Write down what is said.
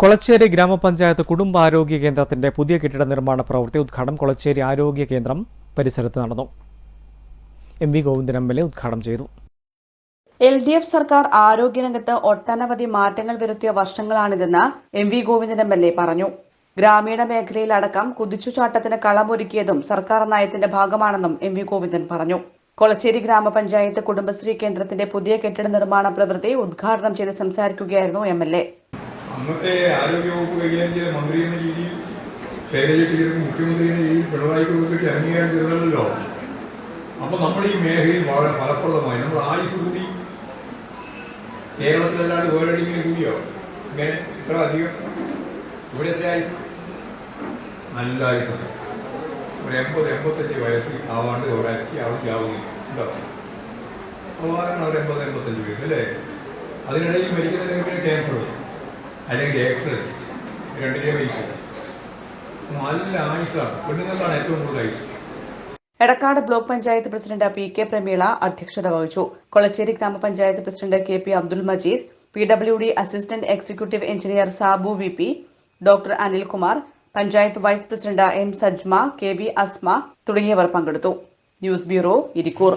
കൊളച്ചേരി ഗ്രാമപഞ്ചായത്ത് കുടുംബാരോഗ്യ കേന്ദ്രത്തിന്റെ പുതിയ കെട്ടിട നിർമ്മാണ പ്രവൃത്തി ഉദ്ഘാടനം കൊളച്ചേരി ആരോഗ്യ കേന്ദ്രം പരിസരത്ത് നടന്നു. M V Govindan M L A ഉദ്ഘാടനം ചെയ്തു. എൽ ഡി എഫ് സർക്കാർ ആരോഗ്യരംഗത്ത് ഒട്ടനവധി മാറ്റങ്ങൾ വരുത്തിയ വർഷങ്ങളാണിതെന്ന് M V Govindan M L A പറഞ്ഞു. ഗ്രാമീണ മേഖലയിലടക്കം കുതിച്ചുചാട്ടത്തിന് കളമൊരുക്കിയതും സർക്കാർ നയത്തിന്റെ ഭാഗമാണെന്നും എം വി ഗോവിന്ദൻ പറഞ്ഞു. കൊളച്ചേരി ഗ്രാമപഞ്ചായത്ത് കുടുംബശ്രീ കേന്ദ്രത്തിന്റെ പുതിയ കെട്ടിട നിർമ്മാണ പ്രവൃത്തി ഉദ്ഘാടനം ചെയ്ത് സംസാരിക്കുകയായിരുന്നു എം എൽ എ. അന്നത്തെ ആരോഗ്യവകുപ്പ് കൈകാര്യം ചെയ്ത മന്ത്രി എന്ന രീതിയിൽ ശൈലജ ടീച്ചർക്ക് മുഖ്യമന്ത്രി എന്ന രീതിയിൽ പിണറായിക്ക് കൊടുത്തിട്ട് അംഗീകാരം ചെയ്തല്ലോ അപ്പൊ നമ്മൾ ഈ മേഖലയിൽ വളരെ ഫലപ്രദമായി നമ്മൾ ആയുസ് കൂടി കേരളത്തിലല്ലാണ്ട് വേറെ കൂടിയോ? ഇങ്ങനെ ഇത്ര അധികം ഇവിടെ എത്ര ആയുസ്? നല്ല ആയുസാണ് ഒരു എൺപത് എൺപത്തഞ്ച് വയസ്സ് ആവാണ്ട് ഒരാഴ്ച അവിടെ ചാവുന്നു ഉണ്ടോ? അപ്പോൾ ഒരു എൺപത് എൺപത്തഞ്ച് വയസ്സ് അല്ലേ? അതിനിടയിൽ മരിക്കുന്നതിന് പിന്നെ ക്യാൻസർ വരും അല്ലെങ്കിൽ എക്സ് രണ്ടിലേ മരിക്കും നല്ല ആയുസാണ് പെണ്ണുങ്ങൾക്കാണ് ഏറ്റവും കൂടുതൽ ആയുസ് Edakkad block panchayat president P K Prameela അധ്യക്ഷത വഹിച്ചു. കൊളച്ചേരി ഗ്രാമപഞ്ചായത്ത് president K P Abdul Majeed P W D assistant executive engineer Sabu V P doctor Anilkumar panchayat vice president M Sajma K V Asma തുടങ്ങിയവർ പങ്കെടുത്തു. News bureau Irikkur.